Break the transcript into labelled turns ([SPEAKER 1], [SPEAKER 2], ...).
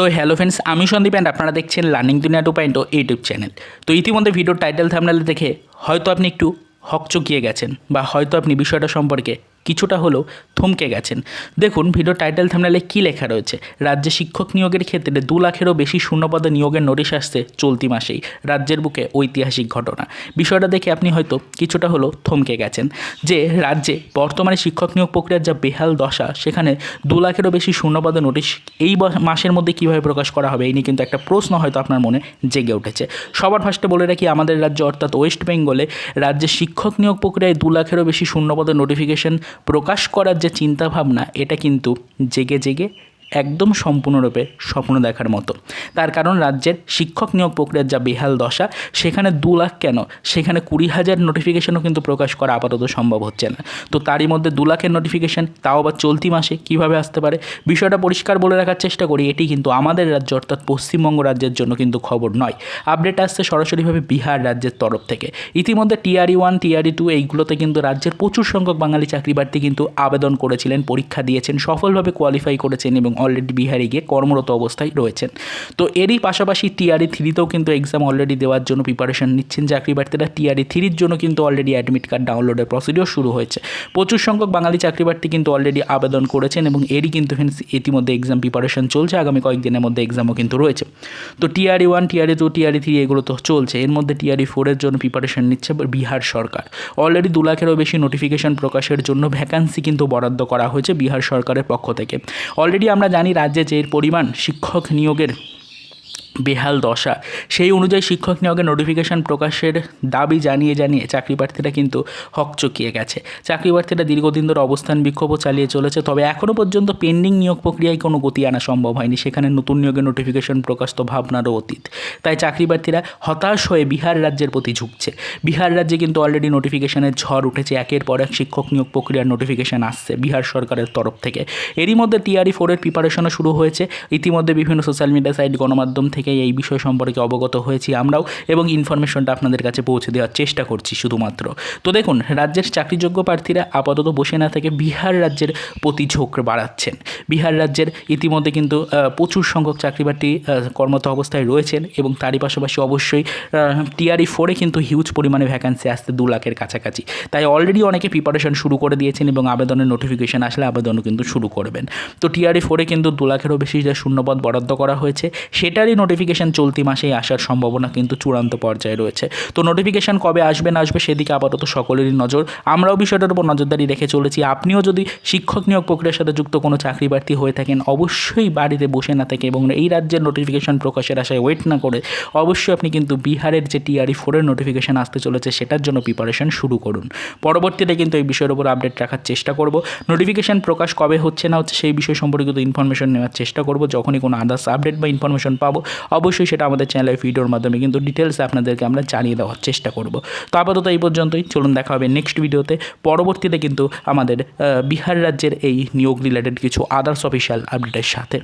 [SPEAKER 1] তো hello friends আমি Sandeep and আপনারা দেখছেন লার্নিং দুনিয়া টু পয়েন্ট ইউটিউব চ্যানেল তো ইতিমধ্যে ভিডিওর টাইটেল থামনালে দেখে হয়তো আপনি একটু হকচকিয়ে গেছেন বা হয়তো আপনি বিষয়টা সম্পর্কে কিছুটা হলেও থমকে গেছেন। দেখুন, ভিডিও টাইটেল থামনালে কী লেখা রয়েছে? রাজ্যে শিক্ষক নিয়োগের ক্ষেত্রে দু লাখেরও বেশি শূন্যপদে নিয়োগের নোটিশ আসছে চলতি মাসেই। রাজ্যের বুকে ঐতিহাসিক ঘটনা। বিষয়টা দেখে আপনি হয়তো কিছুটা হলেও থমকে গেছেন। যে রাজ্যে বর্তমানে শিক্ষক নিয়োগ প্রক্রিয়ার যা বেহাল দশা, সেখানে দু লাখেরও বেশি শূন্যপদে নোটিশ এই মাসের মধ্যে কীভাবে প্রকাশ করা হবে, এই নিয়ে কিন্তু একটা প্রশ্ন হয়তো আপনার মনে জেগে উঠেছে। সবার ফার্স্টে বলে রাখি, আমাদের রাজ্য অর্থাৎ ওয়েস্ট বেঙ্গলে রাজ্যে শিক্ষক নিয়োগ প্রক্রিয়ায় দু লাখেরও বেশি শূন্যপদের নোটিফিকেশন প্রকাশ করার যে চিন্তাভাবনা এটা কিন্তু জেগে জেগে একদম সম্পূর্ণরূপে স্বপ্ন দেখার মতো। তার কারণ রাজ্যের শিক্ষক নিয়োগ প্রক্রিয়ার যা বেহাল দশা, সেখানে দু লাখ কেন? সেখানে কুড়ি হাজার নোটিফিকেশনও কিন্তু প্রকাশ করা আপাতত সম্ভব হচ্ছে না। তো তারই মধ্যে দু লাখের নোটিফিকেশন তাও আবার চলতি মাসে কীভাবে আসতে পারে? বিষয়টা পরিষ্কার বলে রাখার চেষ্টা করি, এটি কিন্তু আমাদের রাজ্য অর্থাৎ পশ্চিমবঙ্গ রাজ্যের জন্য কিন্তু খবর নয়। আপডেট আসছে সরাসরিভাবে বিহার রাজ্যের তরফ থেকে। ইতিমধ্যে টিআরই ওয়ান, টিআরই টু এইগুলোতে কিন্তু রাজ্যের প্রচুর সংখ্যক বাঙালি চাকরি প্রার্থী কিন্তু আবেদন করেছিলেন, পরীক্ষা দিয়েছেন, সফলভাবে কোয়ালিফাই করেছেন এবং অলরেডি বিহারে গিয়ে কর্মরত অবস্থায় রয়েছেন। তো এরই পাশাপাশি টিআরই থ্রিতেও কিন্তু এক্সাম অলরেডি দেওয়ার জন্য প্রিপারেশন নিচ্ছেন চাকরি প্রার্থীরা। টিআরই থ্রির জন্য কিন্তু অলরেডি অ্যাডমিট কার্ড ডাউনলোডের প্রসিডিও শুরু হয়েছে। প্রচুর সংখ্যক বাঙালি চাকরি প্রার্থী কিন্তু অলরেডি আবেদন করেছেন এবং এরই কিন্তু friends ইতিমধ্যে এক্সাম প্রিপারেশন চলছে। আগামী কয়েকদিনের মধ্যে এক্সামও কিন্তু রয়েছে। তো TRE one TRE two TRE three এগুলো তো চলছে। এর মধ্যে টিআরই ফোরের জন্য প্রিপারেশন নিচ্ছে বিহার সরকার। অলরেডি দু লাখেরও বেশি নোটিফিকেশন প্রকাশের জন্য ভ্যাকান্সি কিন্তু বরাদ্দ করা হয়েছে বিহার সরকারের পক্ষ থেকে। অলরেডি আমরা জানি রাজ্যে যে পরিমাণ শিক্ষক নিয়োগের। বেহাল দশা। সেই অনুযায়ী শিক্ষক নিয়োগের নোটিফিকেশন প্রকাশের দাবি জানিয়ে জানিয়ে চাকরি প্রার্থীরা কিন্তু হকচকিয়ে গেছে। চাকরি প্রার্থীরা দীর্ঘদিন ধরে অবস্থান বিক্ষোভও চালিয়ে চলেছে, তবে এখনও পর্যন্ত পেন্ডিং নিয়োগ প্রক্রিয়ায় কোনো গতি আনা সম্ভব হয়নি। সেখানে নতুন নিয়োগের নোটিফিকেশন প্রকাশ তো ভাবনারও অতীত। তাই চাকরি প্রার্থীরা হতাশ হয়ে বিহার রাজ্যের প্রতি ঝুঁকছে। বিহার রাজ্যে কিন্তু অলরেডি নোটিফিকেশনের ঝড় উঠেছে। একের পর এক শিক্ষক নিয়োগ প্রক্রিয়ার নোটিফিকেশন আসছে বিহার সরকারের তরফ থেকে। এরই মধ্যে টিআরই ফোরের প্রিপারেশনও শুরু হয়েছে। ইতিমধ্যে বিভিন্ন সোশ্যাল মিডিয়া সাইট গণমাধ্যম থেকে এই বিষয় সম্পর্কে অবগত হয়েছি আমরাও এবং ইনফরমেশনটা আপনাদের কাছে পৌঁছে দেওয়ার চেষ্টা করছি শুধুমাত্র। তো দেখুন, রাজ্যের চাকরিযোগ্য প্রার্থীরা আপাতত বসে না থেকে বিহার রাজ্যের প্রতি ঝোঁক বাড়াচ্ছেন। বিহার রাজ্যের ইতিমধ্যে কিন্তু প্রচুর সংখ্যক চাকরি কর্মরত অবস্থায় রয়েছেন এবং তারই পাশাপাশি অবশ্যই টিআরই ফোরে কিন্তু হিউজ পরিমাণে ভ্যাকান্সি আসতে দু লাখের কাছাকাছি। তাই অলরেডি অনেকে প্রিপারেশন শুরু করে দিয়েছেন এবং আবেদনের নোটিফিকেশন আসলে আবেদনও কিন্তু শুরু করবেন। তো টিআরই ফোরে কিন্তু দু লাখেরও বেশি যে শূন্যপদ বরাদ্দ করা হয়েছে, সেটারই নোটিফিকেশন চলতি মাসেই আসার সম্ভাবনা কিন্তু চূড়ান্ত পর্যায়ে রয়েছে। তো নোটিফিকেশান কবে আসবে, না আসবে সেদিকে আপাতত সকলেরই নজর। আমরাও বিষয়টার উপর নজরদারি রেখে চলেছি। আপনিও যদি শিক্ষক নিয়োগ প্রক্রিয়ার সাথে যুক্ত কোনো চাকরি প্রার্থী হয়ে থাকেন, অবশ্যই বাড়িতে বসে না থেকে এবং এই রাজ্যের নোটিফিকেশন প্রকাশের আশায় ওয়েট না করে অবশ্যই আপনি কিন্তু বিহারের যে টিআরই ফোরের নোটিফিকেশান আসতে চলেছে, সেটার জন্য প্রিপারেশন শুরু করুন। পরবর্তীতে কিন্তু এই বিষয়ের উপর আপডেট রাখার চেষ্টা করব। নোটিফিকেশান প্রকাশ কবে হচ্ছে না হচ্ছে সেই বিষয় সম্পর্কিত ইনফরমেশন নেওয়ার চেষ্টা করব। যখনই কোনো আদার্স আপডেট বা ইনফরমেশন পাবো অবশ্যই সেটা আমাদের চ্যানেলের ভিডিওর মাধ্যমে কিন্তু ডিটেলস আপনাদেরকে আমরা জানিয়ে দেওয়ার চেষ্টা করব। তো আপাতত এই পর্যন্তই, চলুন দেখা হবে নেক্সট ভিডিওতে পরবর্তীতে কিন্তু আমাদের বিহার রাজ্যের এই নিয়োগ রিলেটেড কিছু আদার্স অফিসিয়াল আপডেটের সাথে।